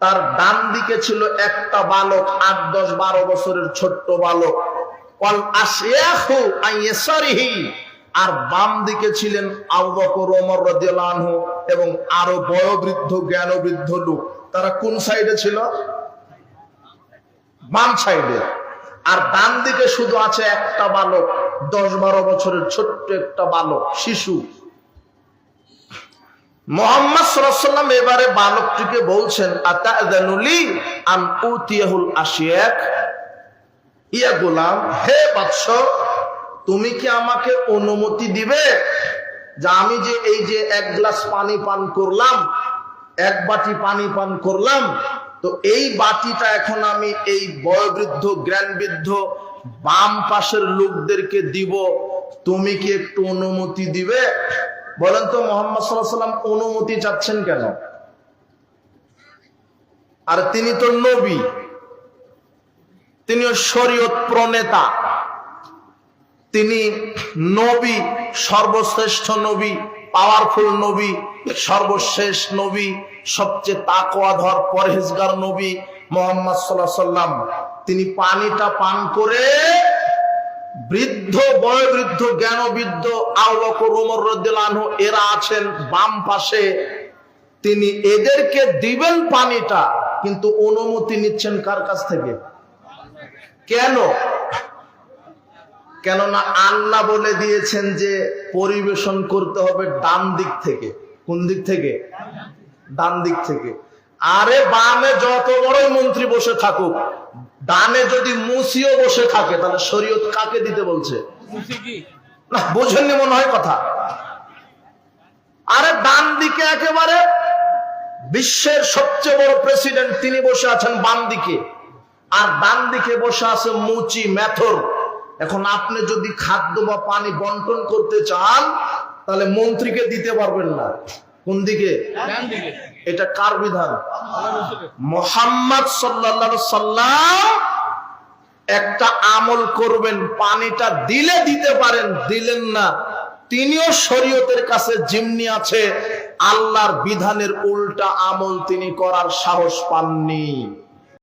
তার ডান দিকে ছিল একটা বালক, আট, দশ, বারো বছরের ছোট্ট বালক। আইয়াসারিহি। আর বাম দিকে ছিলেন আবু বকর, ওমর রাদিয়াল্লাহু আনহু এবং আরও বয়োবৃদ্ধ, জ্ঞানবৃদ্ধ লোক। তারা কোন সাইডে ছিল? বাম সাইডে। আর ডান দিকে শুধু আছে একটা বালক, দশ, বারো বছরের ছোট্ট একটা বালক, শিশু। মোহাম্মদ এবারে বলছেন ইয়া গোলাম, হে তুমি কি আমাকে অনুমতি দিবে যে আমি যে এই যে এক গ্লাস পানি পান করলাম, এক বাটি পানি পান করলাম, তো এই বাটিটা এখন আমি এই বয়োবৃদ্ধ, জ্ঞানবৃদ্ধ বাম পাশের লোকদেরকে দিব, তুমি কি একটু অনুমতি দিবে? বলেন তো মোহাম্মদ সাল্লাম অনুমতি চাচ্ছেন কেন? আর তিনি তো নবী। তিনিও শরীয়ত প্রণেতা তিনি নবী, সর্বশ্রেষ্ঠ নবী পাওয়ারফুল নবী, সর্বশেষ নবী, সবচেয়ে তাকওয়াধর পরহেজগার নবী মোহাম্মদ সাল্লাহ সাল্লাম তিনি পানিটা পান করে বৃদ্ধ, বয়োবৃদ্ধ, জ্ঞানবৃদ্ধ রদ্দিলানহ এরা আছেন বাম পাশে। তিনি এদেরকে দিবেন পানিটা, কিন্তু অনুমতি নিচ্ছেন কার কাছ থেকে? কেন? কেননা আল্লাহ বলে দিয়েছেন যে পরিবেশন করতে হবে ডান দিক থেকে। কোন দিক থেকে? ডান দিক থেকে। আরে বামে যত মন্ত্রী বসে থাকুক। ডানে যদি মুসিও বসে থাকে তাহলে শরীয়ত কাকে দিতে বলছে? না বুঝেননি মনে হয় কথা। আরে ডান দিকে একেবারে বিশ্বের সবচেয়ে বড় প্রেসিডেন্ট তিনি বসে আছেন বাম দিকে। আর ডান দিকে বসে আছে মুচি মেথর এখন আপনি যদি খাদ্য বা পানি বন্টন করতে চান তাহলে মন্ত্রীকে দিতে পারবেন না। কোন দিকে। এটা কার বিধান? মোহাম্মদ সাল্লা সাল্লাম একটা আমল করবেন, পানিটা দিলে দিতে পারেন, দিলেন না। তিনিও শরীয়তের কাছে জিমনি আছে। আল্লাহর বিধানের উল্টা আমল তিনি করার সাহস পাননি।